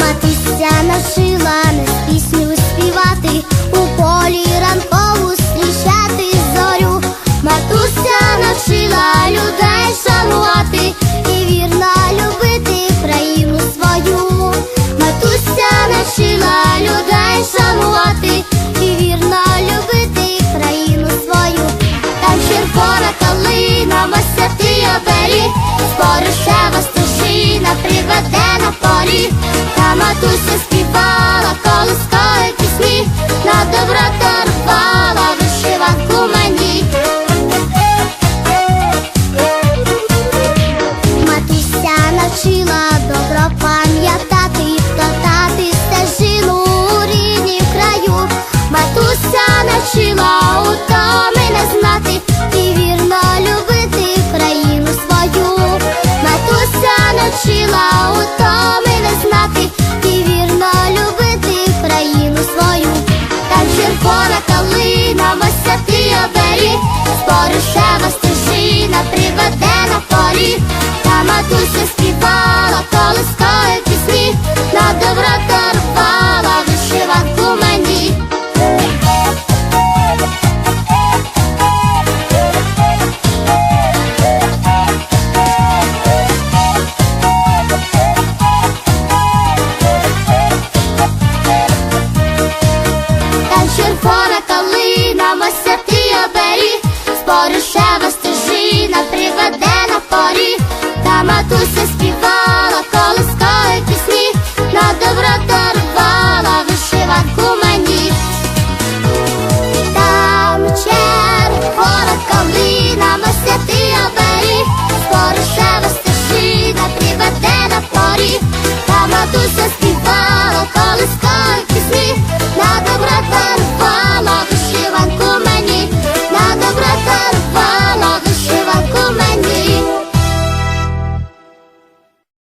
Матуся навчила нас пісню співати, у полі ранкову зустрічати зорю. Матуся навчила людей шанувати і вірно любити країну свою. Матуся навчила людей шанувати і вірно любити країну свою. Там червона калина, масяти обері, споришева Та матуся на. Та матуся співала колискові пісні, на добро дарувала вишиванку мені. Там червона калина, масяти обері, споришева стежина приведе на порі, та матуся співала